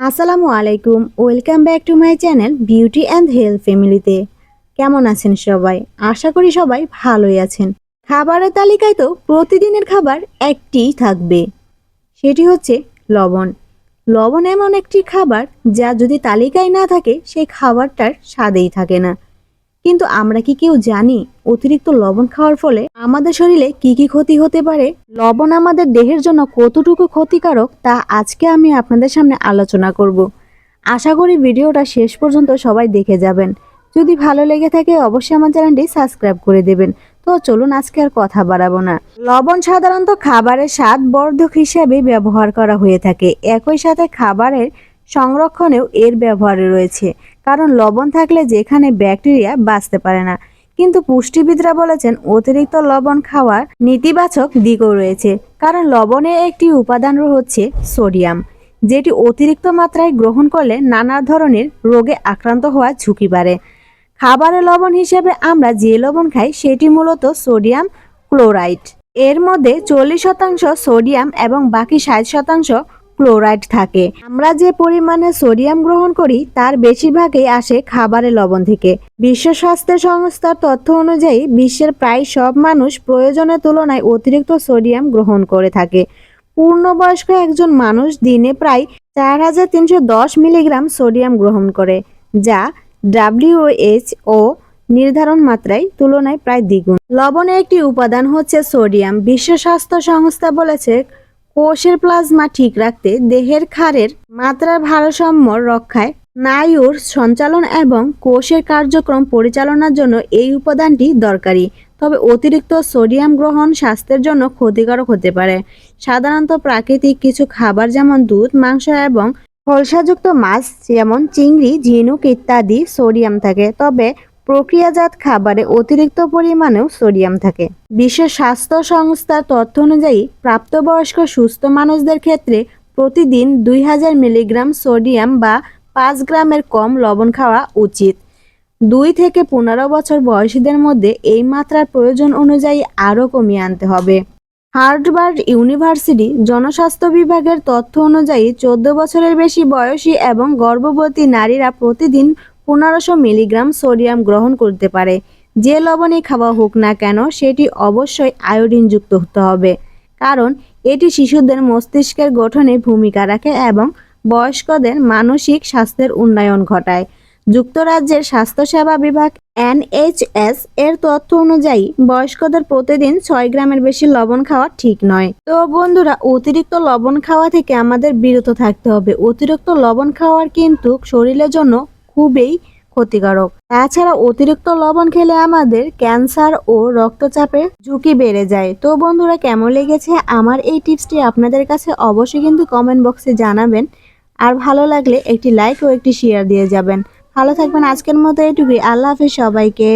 আসসালামু আলাইকুম, welcome back to my channel beauty and health ফ্যামিলিতে। কেমন আছেন সবাই? আশা করি সবাই ভালোই আছেন। খাবারের তালিকায় তো প্রতিদিনের খাবার একটিই থাকবে। সেটি হচ্ছে লবণ। লবণ এমন একটি খাবার যা যদি তালিকায় না থাকে, সেই খাবারটার স্বাদেই থাকে না। কিন্তু আমরা কি কেউ জানি অতিরিক্ত লবণ খাওয়ার ফলে আমাদের শরীরে কি কি ক্ষতি হতে পারে? লবণ আমাদের দেহের জন্য কতটুকু ক্ষতিকারক তা আজকে আমি আপনাদের সামনে আলোচনা করব। আশা করি ভিডিওটা শেষ পর্যন্ত সবাই দেখে যাবেন। যদি ভালো লেগে থাকে অবশ্যই আমার চ্যানেলটি সাবস্ক্রাইব করে দেবেন। তো চলুন আজকে আর কথা বাড়াবো না। লবণ সাধারণত খাবারের স্বাদ বর্ধক হিসেবে ব্যবহার করা হয়ে থাকে। একই সাথে খাবারের সংরক্ষণেও এর ব্যবহার রয়েছে। কারণ লবণ থাকলে যেখানে ব্যাকটেরিয়া বাঁচতে পারে না। কিন্তু পুষ্টিবিদরা বলেছেন, অতিরিক্ত লবণ খাওয়ার নেতিবাচক দিকও রয়েছে, কারণ লবণের একটি উপাদান হচ্ছে সোডিয়াম, যেটি অতিরিক্ত মাত্রায় গ্রহণ করলে নানা ধরনের রোগে আক্রান্ত হওয়ার ঝুঁকি বাড়ে। খাবারে লবণ হিসেবে আমরা যে লবণ খাই, সেটি মূলত সোডিয়াম ক্লোরাইড। এর মধ্যে চল্লিশ শতাংশ সোডিয়াম এবং বাকি ষাট শতাংশ ক্লোরাইড থাকে। আমরা যে পরিমাণে সোডিয়াম গ্রহণ করি, তার বেশিরভাগই আসে খাবারের লবণ থেকে। বিশ্ব স্বাস্থ্য সংস্থার তথ্য অনুযায়ী, বিশ্বের প্রায় সব মানুষ প্রয়োজনের তুলনায় অতিরিক্ত সোডিয়াম গ্রহণ করে থাকে। পূর্ণবয়স্ক একজন মানুষ দিনে প্রায় চার হাজার তিনশো দশ মিলিগ্রাম সোডিয়াম গ্রহণ করে, যা ডাব্লিউএইচও নির্ধারণ মাত্রায় তুলনায় প্রায় দ্বিগুণ। লবণের একটি উপাদান হচ্ছে সোডিয়াম। বিশ্ব স্বাস্থ্য সংস্থা বলেছে কোষের প্লাজমা ঠিক রাখতে দেহের ক্ষারের মাত্রার ভারসাম্য রক্ষায় স্নায়ুর সঞ্চালন এবং কোষের কার্যক্রম পরিচালনার জন্য এই উপাদানটি দরকারি। তবে অতিরিক্ত সোডিয়াম গ্রহণ স্বাস্থ্যের জন্য ক্ষতিকারক হতে পারে। সাধারণত প্রাকৃতিক কিছু খাবার যেমন দুধ, মাংস এবং ফলসাযুক্ত মাছ যেমন চিংড়ি, ঝিনুক ইত্যাদি সোডিয়াম থাকে। তবে প্রক্রিয়াজাত খাবারে অতিরিক্ত পরিমাণেও সোডিয়াম থাকে। বিশ্ব স্বাস্থ্য সংস্থার তথ্য অনুযায়ী প্রাপ্তবয়স্ক সুস্থ মানুষদের ক্ষেত্রে প্রতিদিন দুই হাজার মিলিগ্রাম সোডিয়াম বা পাঁচ গ্রামের কম লবণ খাওয়া উচিত। দুই থেকে পনেরো বছর বয়সীদের মধ্যে এই মাত্রার প্রয়োজন অনুযায়ী আরও কমিয়ে আনতে হবে। হার্ডবার্ড ইউনিভার্সিটি জনস্বাস্থ্য বিভাগের তথ্য অনুযায়ী চোদ্দ বছরের বেশি বয়সী এবং গর্ভবতী নারীরা প্রতিদিন পনেরোশো মিলিগ্রাম সোডিয়াম গ্রহণ করতে পারে। যে লবণই খাওয়া হোক না কেন, সেটি অবশ্যই আয়োডিনযুক্ত হতে হবে। কারণ, এটি শিশুদের মস্তিষ্কের গঠনে ভূমিকা রাখে এবং বয়স্কদের মানসিক স্বাস্থ্যের উন্নয়ন ঘটায়। যুক্তরাজ্যের স্বাস্থ্যসেবা বিভাগ এনএইচএস এর তথ্য অনুযায়ী, বয়স্কদের প্রতিদিন ছয় গ্রামের বেশি লবণ খাওয়া ঠিক নয়। তো বন্ধুরা, অতিরিক্ত লবণ খাওয়া থেকে আমাদের বিরত থাকতে হবে। অতিরিক্ত লবণ খাওয়ার কিন্তু শরীরের জন্য খুবই ক্ষতিকারক। তাছাড়া অতিরিক্ত লবণ খেলে আমাদের ক্যান্সার ও রক্তচাপের ঝুঁকি বেড়ে যায়। তো বন্ধুরা, কেমন লেগেছে আমার এই টিপসটি আপনাদের কাছে অবশ্যই কিন্তু কমেন্ট বক্সে জানাবেন। আর ভালো লাগলে একটি লাইক ও একটি শেয়ার দিয়ে যাবেন। ভালো থাকবেন আজকের মতো এটুকুই। আল্লাহ হাফিজ সবাইকে।